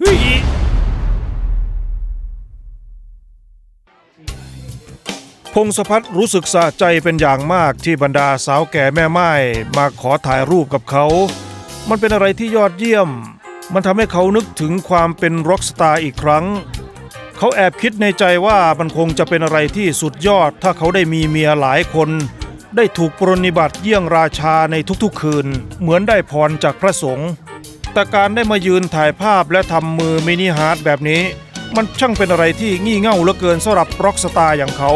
เฮ้ยพงศพัฒน์รู้สึกสะใจเป็นอย่างมากที่บรรดาสาวแก่แม่ไม้มาขอถ่ายรูปกับเขา มันเป็นอะไรที่ยอดเยี่ยม มันทำให้เขานึกถึงความเป็นร็อกสตาร์อีกครั้ง เขาแอบคิดในใจว่ามันคงจะเป็นอะไรที่สุดยอด ถ้าเขาได้มีเมียหลายคน ได้ถูกปรนนิบัติเยี่ยงราชาในทุกๆคืน เหมือนได้พรจากพระสงฆ์ แต่การได้มายืนถ่ายภาพและทำมือมินิฮาร์ดแบบนี้ มันช่างเป็นอะไรที่งี่เง่าเหลือเกินสำหรับร็อกสตาร์อย่างเขา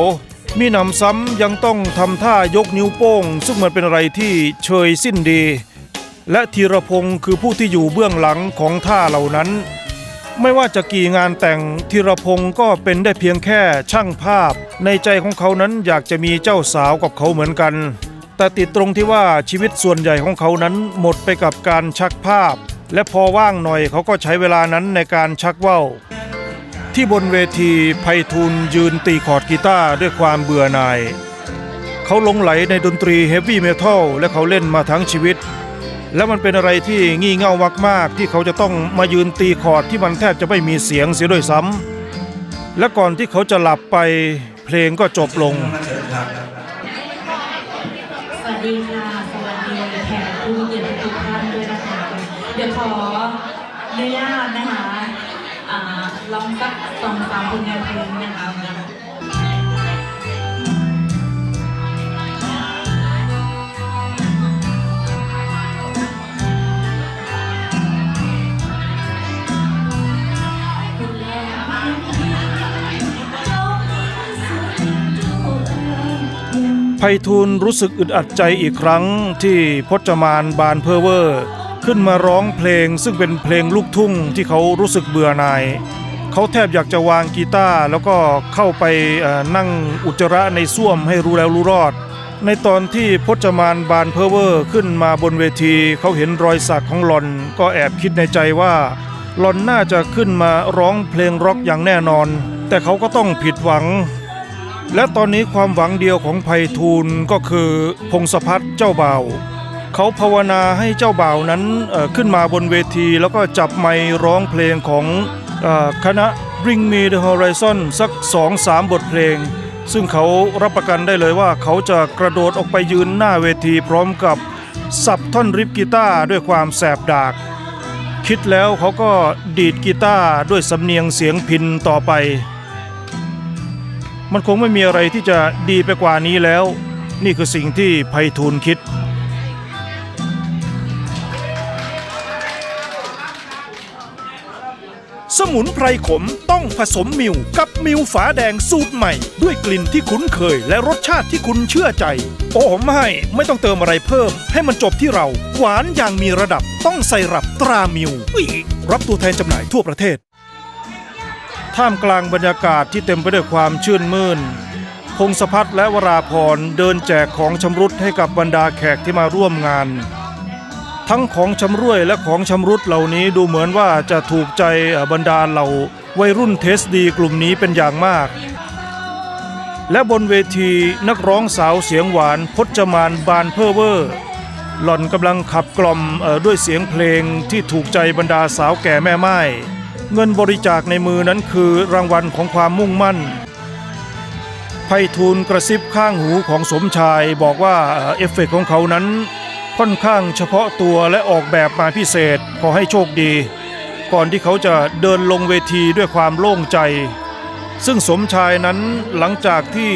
มีหนำซ้ำยังต้องทำท่ายกนิ้วโป้ง ซึ่งมันเป็นอะไรที่เชยสิ้นดี และธีรพงศ์คือผู้ที่อยู่เบื้องหลังของท่าเหล่านั้น ไม่ว่าจะกี่งานแต่งธีรพงศ์ก็เป็นได้เพียงแค่ช่างภาพ ในใจของเขานั้นอยากจะมีเจ้าสาวกับเขาเหมือนกัน แต่ติดตรงที่ว่าชีวิตส่วนใหญ่ของเขานั้นหมดไปกับการชักภาพ และพอว่างหน่อยเขาก็ใช้เวลานั้นในการชักว่าวที่บนเวทีไพฑูรย์ยืนตีคอร์ดกีตาร์ด้วยความเบื่อหน่าย เขาหลงไหลในดนตรีเฮฟวี่เมทัลและเขาเล่นมาทั้งชีวิต แล้วมันเป็นอะไรที่งี่เง่ามากๆที่เขาจะต้องมายืนตีคอร์ดที่มันแทบจะไม่มีเสียงเสียด้วยซ้ำและก่อนที่เขาจะหลับไปเพลงก็จบลงสวัสดีค่ะ สวัสดีแขกผู้มีเกียรติทุกท่านด้วยนะคะ เดี๋ยวขออ นุญาตนะคะลองสักสองสามผลงานเพลงนะคะไพฑูรย์รู้สึกอึดอัดใจอีกครั้งที่พจมานบานเพอเวอร์ ขึ้นมาร้องเพลงซึ่งเป็นเพลงลูกทุ่งที่เขารู้สึกเบื่อหน่ายเขาแทบอยากจะวางกีตาร์แล้วก็เข้าไปนั่งอุจจาระในส้วมให้รู้แล้วรู้รอด ในตอนที่พจมานบานเพอเวอร์ขึ้นมาบนเวที เขาเห็นรอยสักของหลอนก็แอบคิดในใจว่าหลอนน่าจะขึ้นมาร้องเพลงร็อกอย่างแน่นอน แต่เขาก็ต้องผิดหวัง และตอนนี้ความหวังเดียวของไพฑูรย์ก็คือพงศพัฒน์เจ้าบ่าว เขาภาวนาให้เจ้าบ่าวนั้นขึ้นมาบนเวที แล้วก็จับไมร้องเพลงของคณะ Bring Me the Horizon สักสองสามบทเพลง ซึ่งเขารับประกันได้เลยว่าเขาจะกระโดดออกไปยืนหน้าเวทีพร้อมกับสับท่อนริบกีตาร์ด้วยความแสบดาก คิดแล้วเขาก็ดีดกีตาร์ด้วยสำเนียงเสียงพินต่อไป มันคงไม่มีอะไรที่จะดีไปกว่านี้แล้ว นี่คือสิ่งที่ไพฑูรย์คิด สมุนไพรขมต้องผสมมิวกับมิวฝาแดงสูตรใหม่ ด้วยกลิ่นที่คุ้นเคยและรสชาติที่คุณเชื่อใจ โอ้ไม่ไม่ต้องเติมอะไรเพิ่ม ให้มันจบที่เรา หวานอย่างมีระดับต้องใส่รับตรามิวรับตัวแทนจำหน่ายทั่วประเทศ ท่ามกลางบรรยากาศที่เต็มไปด้วยความชื่นมื่นพงศพัฒน์และวราพรเดินแจกของชำรุดให้กับบรรดาแขกที่มาร่วมงาน ทั้งของชำร่วยและของชำรุดเหล่านี้ดูเหมือนว่าจะถูกใจบรรดาเหล่าวัยรุ่นเทสดีกลุ่มนี้เป็นอย่างมาก และบนเวทีนักร้องสาวเสียงหวานพจมานบานเพอเวอร์ หล่อนกำลังขับกล่อมด้วยเสียงเพลงที่ถูกใจบรรดาสาวแก่แม่ไม้เงินบริจาคในมือนั้นคือรางวัลของความมุ่งมั่นไพฑูรย์กระซิบข้างหูของสมชายบอกว่าเอ่อเอฟเฟกต์ของเขานั้น ค่อนข้างเฉพาะตัวและออกแบบมาพิเศษขอให้โชคดี ก่อนที่เขาจะเดินลงเวทีด้วยความโล่งใจ ซึ่งสมชายนั้นหลังจากที่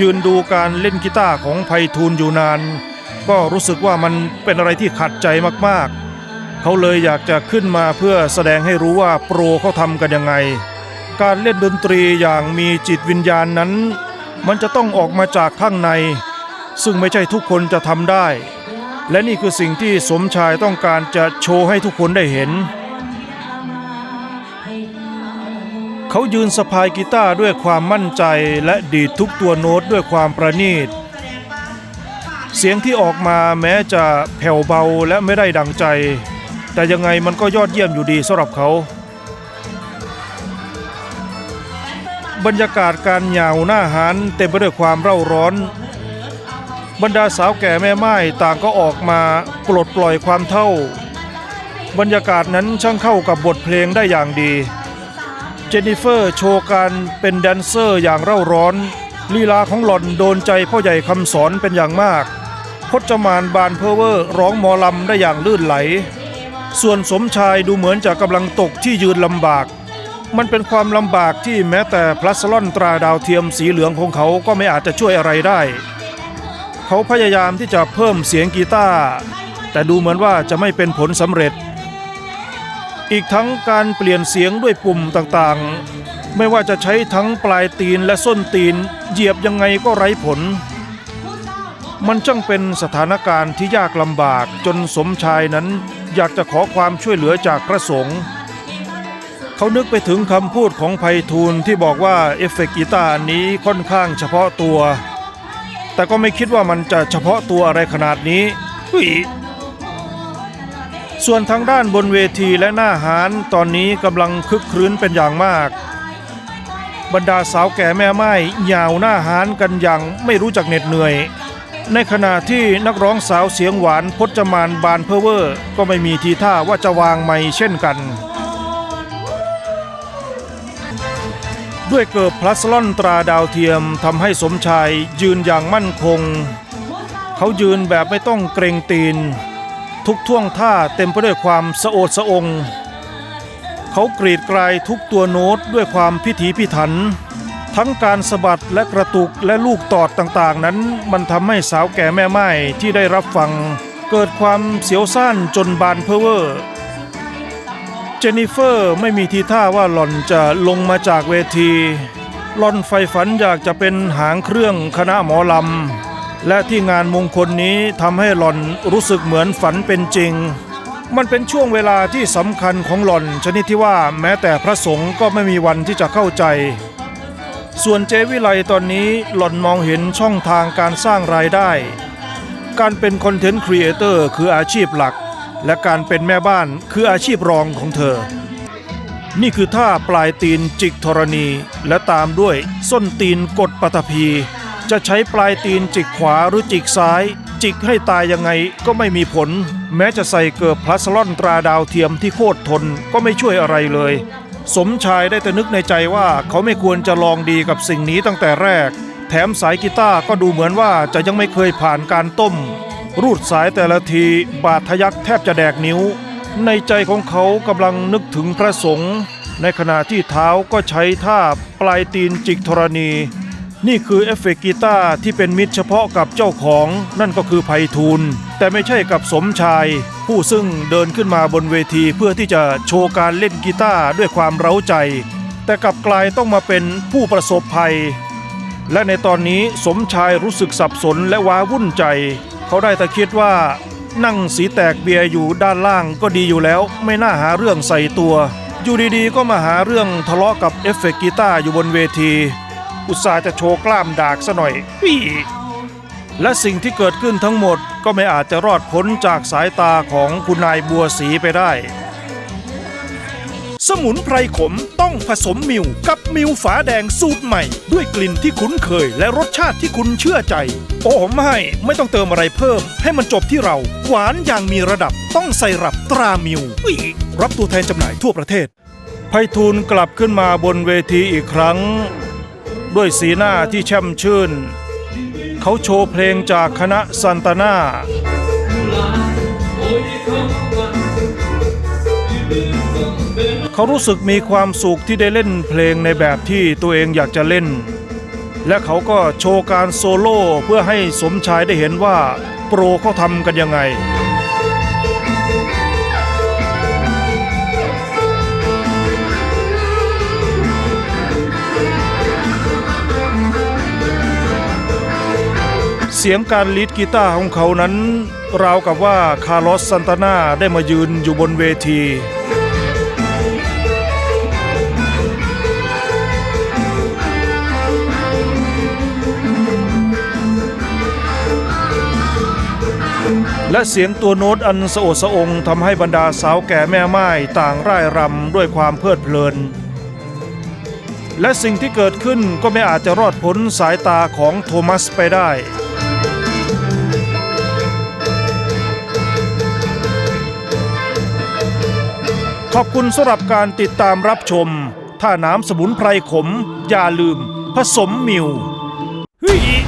ยืนดูการเล่นกีตาร์ของไพฑูรย์อยู่นาน ก็รู้สึกว่ามันเป็นอะไรที่ขัดใจมากๆ เขาเลยอยากจะขึ้นมาเพื่อแสดงให้รู้ว่าโปรเขาทำกันยังไง การเล่นดนตรีอย่างมีจิตวิญญาณนั้น มันจะต้องออกมาจากข้างใน ซึ่งไม่ใช่ทุกคนจะทำได้ และนี่คือสิ่งที่สมชายต้องการจะโชว์ให้ทุกคนได้เห็น เขายืนสะพายกีตาร์ด้วยความมั่นใจและดีดทุกตัวโน้ตด้วยความประณีต เสียงที่ออกมาแม้จะแผ่วเบาและไม่ได้ดังใจ แต่ยังไงมันก็ยอดเยี่ยมอยู่ดีสำหรับเขาบรรยากาศการเหยาวหน้าหานเต็มไปด้วยความเร่าร้อน บรรดาสาวแก่แม่ไม้ต่างก็ออกมาปลดปล่อยความเท่า บรรยากาศนั้นช่างเข้ากับบทเพลงได้อย่างดี เจนนิเฟอร์โชว์การเป็นแดนเซอร์อย่างเร่าร้อน ลีลาของหล่อนโดนใจพ่อใหญ่คำสอนเป็นอย่างมากพจมานบานเพอเวอร์ร้องหมอลำได้อย่างลื่นไหล ส่วนสมชายดูเหมือนจะกำลังตกที่ยืนลำบาก มันเป็นความลำบากที่แม้แต่พลัสลอนตราดาวเทียมสีเหลืองของเขาก็ไม่อาจจะช่วยอะไรได้ เขาพยายามที่จะเพิ่มเสียงกีตาร์แต่ดูเหมือนว่าจะไม่เป็นผลสำเร็จ อีกทั้งการเปลี่ยนเสียงด้วยปุ่มต่างๆ ไม่ว่าจะใช้ทั้งปลายตีนและส้นตีน เหยียบยังไงก็ไร้ผล มันช่างเป็นสถานการณ์ที่ยากลำบากจนสมชายนั้นอยากจะขอความช่วยเหลือจากพระสงฆ์เขานึกไปถึงคำพูดของไพฑูรย์ที่บอกว่าเอฟเฟกต์กีตาร์นี้ค่อนข้างเฉพาะตัว แต่ก็ไม่คิดว่ามันจะเฉพาะตัวอะไรขนาดนี้หุยส่วนทางด้านบนเวทีและหน้าหารตอนนี้กำลังคึกครื้นเป็นอย่างมาก บรรดาสาวแก่แม่ไม้ยาวหน้าหารกันอย่างไม่รู้จักเหน็ดเหนื่อย ในขณะที่นักร้องสาวเสียงหวานพจมานบานเพอเวอร์ ก็ไม่มีทีท่าว่าจะวางไม้เช่นกัน ด้วยเกิบพลัสลอนตราดาวเทียมทำให้สมชายยืนอย่างมั่นคง เขายืนแบบไม่ต้องเกรงตีน ทุกท่วงท่าเต็มไปด้วยความสะโอดสะอง เขากรีดกรายทุกตัวโน้ตด้วยความพิถีพิถัน ทั้งการสะบัดและกระตุกและลูกตอดต่างๆ นั้น มันทำให้สาวแก่แม่ไม้ที่ได้รับฟัง เกิดความเสียวซ่านจนบานเพอเวอร์ จนนิเฟอร์ไม่มีทีท่าว่าหล่อนจะลงมาจากเวที หล่อนใฝ่ฝันอยากจะเป็นหางเครื่องคณะหมอลำ และที่งานมงคลนี้ทำให้หล่อนรู้สึกเหมือนฝันเป็นจริง มันเป็นช่วงเวลาที่สำคัญของหล่อนชนิดที่ว่าแม้แต่พระสงฆ์ก็ไม่มีวันที่จะเข้าใจ ส่วนเจวิไลตอนนี้หล่อนมองเห็นช่องทางการสร้างรายได้ การเป็นคอนเทนต์ครีเอเตอร์คืออาชีพหลัก และการเป็นแม่บ้านคืออาชีพรองของเธอ นี่คือท่าปลายตีนจิกธรณี และตามด้วยส้นตีนกดปฐพีจะใช้ปลายตีนจิกขวาหรือจิกซ้าย จิกให้ตายยังไงก็ไม่มีผล แม้จะใส่เกิบพลัสลอนตราดาวเทียมที่โคตรทนก็ไม่ช่วยอะไรเลย สมชายได้แต่นึกในใจว่าเขาไม่ควรจะลองดีกับสิ่งนี้ตั้งแต่แรก แถมสายกีตาร์ก็ดูเหมือนว่าจะยังไม่เคยผ่านการต้ม รูดสายแต่ละทีบาดทะยักแทบจะแดกนิ้ว ในใจของเขากำลังนึกถึงพระสงฆ์ในขณะที่เท้าก็ใช้ท่าปลายตีนจิกธรณี นี่คือเอฟเฟกต์กีตาร์ที่เป็นมิตรเฉพาะกับเจ้าของนั่นก็คือไพฑูรย์แต่ไม่ใช่กับสมชาย ผู้ซึ่งเดินขึ้นมาบนเวทีเพื่อที่จะโชว์การเล่นกีตาร์ด้วยความเร้าใจ แต่กลับกลายต้องมาเป็นผู้ประสบภัย และในตอนนี้สมชายรู้สึกสับสนและว้าวุ่นใจ เขาได้แต่คิดว่า นั่งสีแตกเบียร์อยู่ด้านล่างก็ดีอยู่แล้ว ไม่น่าหาเรื่องใส่ตัว อยู่ดีๆ ก็มาหาเรื่องทะเลาะกับเอฟเฟกต์กีตาร์อยู่บนเวที อุตส่าห์จะโชว์กล้ามดากซะหน่อยปี่และสิ่งที่เกิดขึ้นทั้งหมดก็ไม่อาจจะรอดพ้นจากสายตาของคุณนายบัวศรีไปได้ สมุนไพรขมต้องผสมมิวกับมิวฝาแดงสูตรใหม่ ด้วยกลิ่นที่คุ้นเคยและรสชาติที่คุณเชื่อใจ โอ้ไม่ไม่ต้องเติมอะไรเพิ่ม ให้มันจบที่เรา หวานอย่างมีระดับต้องใส่รับตรามิวรับตัวแทนจำหน่ายทั่วประเทศไพฑูรย์กลับขึ้นมาบนเวทีอีกครั้ง ด้วยสีหน้าที่แช่มชื่น เขาโชว์เพลงจากคณะซันตานาเขารู้สึกมีความสุขที่ได้เล่นเพลงในแบบที่ตัวเองอยากจะเล่น และเขาก็โชว์การโซโล่เพื่อให้สมชายได้เห็นว่า โปรเขาทำกันยังไง เสียงการลีดกีตาร์ของเขานั้น ราวกับว่าคาร์ลอสซันตานาได้มายืนอยู่บนเวที และเสียงตัวโน้ตอันสะโอดสะองทำให้บรรดาสาวแก่แม่ไม้ต่างร่ายรำด้วยความเพลิดเพลิน และสิ่งที่เกิดขึ้นก็ไม่อาจจะรอดพ้นสายตาของโทมัสไปได้ขอบคุณสำหรับการติดตามรับชม ถ้าน้ำสมุนไพรขม อย่าลืม ผสมมิว้